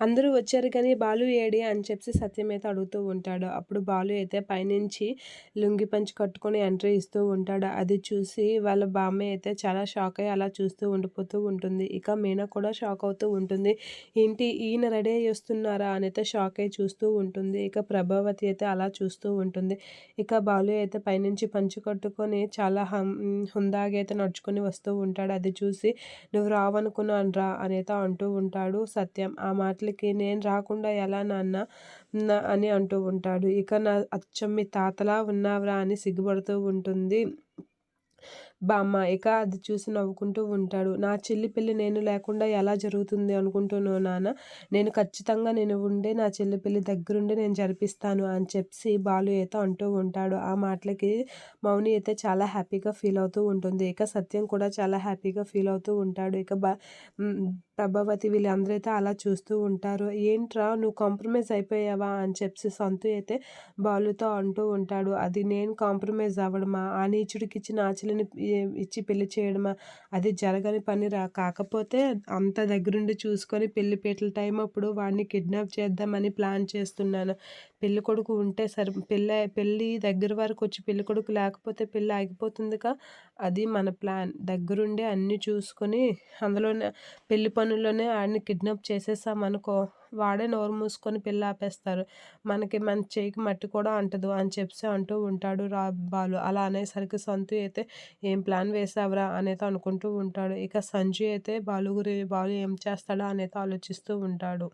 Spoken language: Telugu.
అందరూ వచ్చారు కానీ బాలు ఏడి అని చెప్పి సత్యం అయితే అడుగుతూ ఉంటాడు. అప్పుడు బాలు అయితే పైనుంచి లుంగి పంచి కట్టుకొని ఎంట్రీ ఇస్తూ ఉంటాడు. అది చూసి వాళ్ళ బామ్మ అయితే చాలా షాక్ అయ్యి అలా చూస్తూ ఉండిపోతూ ఉంటుంది. ఇక మీనా కూడా షాక్ అవుతూ ఉంటుంది. ఏంటి ఈయన రెడీ అయ్యి వస్తున్నారా అని అయితే షాక్ అయ్యి చూస్తూ ఉంటుంది. ఇక ప్రభావతి అయితే అలా చూస్తూ ఉంటుంది. ఇక బాలు అయితే పైనుంచి పంచి కట్టుకొని చాలా హం హుందాగా అయితే నడుచుకొని వస్తూ ఉంటాడు. అది చూసి నువ్వు రావనుకున్నాను రా అనేది అంటూ ఉంటాడు సత్యం. ఆ మాటలు మాటలకి నేను రాకుండా ఎలా నాన్న? అని అంటూ ఉంటాడు. ఇక నా అచ్చం మీ తాతలా ఉన్నావురా అని సిగ్గుపడుతూ ఉంటుంది. బామ్మ ఇక అది చూసి నవ్వుకుంటూ ఉంటాడు. నా చెల్లి పెళ్ళి నేను లేకుండా ఎలా జరుగుతుంది అనుకుంటున్నావు నాన్న? నేను ఖచ్చితంగా నేను ఉండే నా చెల్లి పెళ్ళి దగ్గరుండి నేను జరిపిస్తాను అని చెప్పి బాలు అయితే అంటూ ఉంటాడు. ఆ మాటలకి మౌని అయితే చాలా హ్యాపీగా ఫీల్ అవుతూ ఉంటుంది. ఇక సత్యం కూడా చాలా హ్యాపీగా ఫీల్ అవుతూ ఉంటాడు. ఇక బా ప్రభావతి వీళ్ళందరూ అయితే అలా చూస్తూ ఉంటారు. ఏంట్రా నువ్వు కాంప్రమైజ్ అయిపోయావా? అని చెప్పి సంతు అయితే బాలుతో అంటూ ఉంటాడు. అది నేను కాంప్రమైజ్ అవ్వడమా? ఆ నీచుడికి నా ఆచలని ఇచ్చి పెళ్ళి చేయడమా? అది జరగని పని రా. కాకపోతే అంత దగ్గరుండి చూసుకొని పెళ్ళి పీటల టైం అప్పుడు వాడిని కిడ్నాప్ చేద్దామని ప్లాన్ చేస్తున్నాను. పెళ్ళి కొడుకు ఉంటే సరే పెళ్ళి పెళ్ళి దగ్గర వరకు వచ్చి పెళ్ళి కొడుకు లేకపోతే పెళ్ళి ఆగిపోతుందిగా? అది మన ప్లాన్ దగ్గరుండి అన్నీ చూసుకొని అందులోనే పెళ్ళి పనుల్లోనే ఆడిని కిడ్నాప్ చేసేసామనుకో వాడే నోరు మూసుకొని పిల్ల ఆపేస్తారు. మనకి మన చేయికి మట్టి కూడా అంటదు అని చెప్పి అంటూ ఉంటాడు రా బాలు. అలా అనేసరికి సంతు అయితే ఏం ప్లాన్ వేసావురా అనేది అనుకుంటూ ఉంటాడు. ఇక సంజయ్ అయితే బాలు గురి బాలు ఏం చేస్తాడా అనేది ఆలోచిస్తూ ఉంటాడు.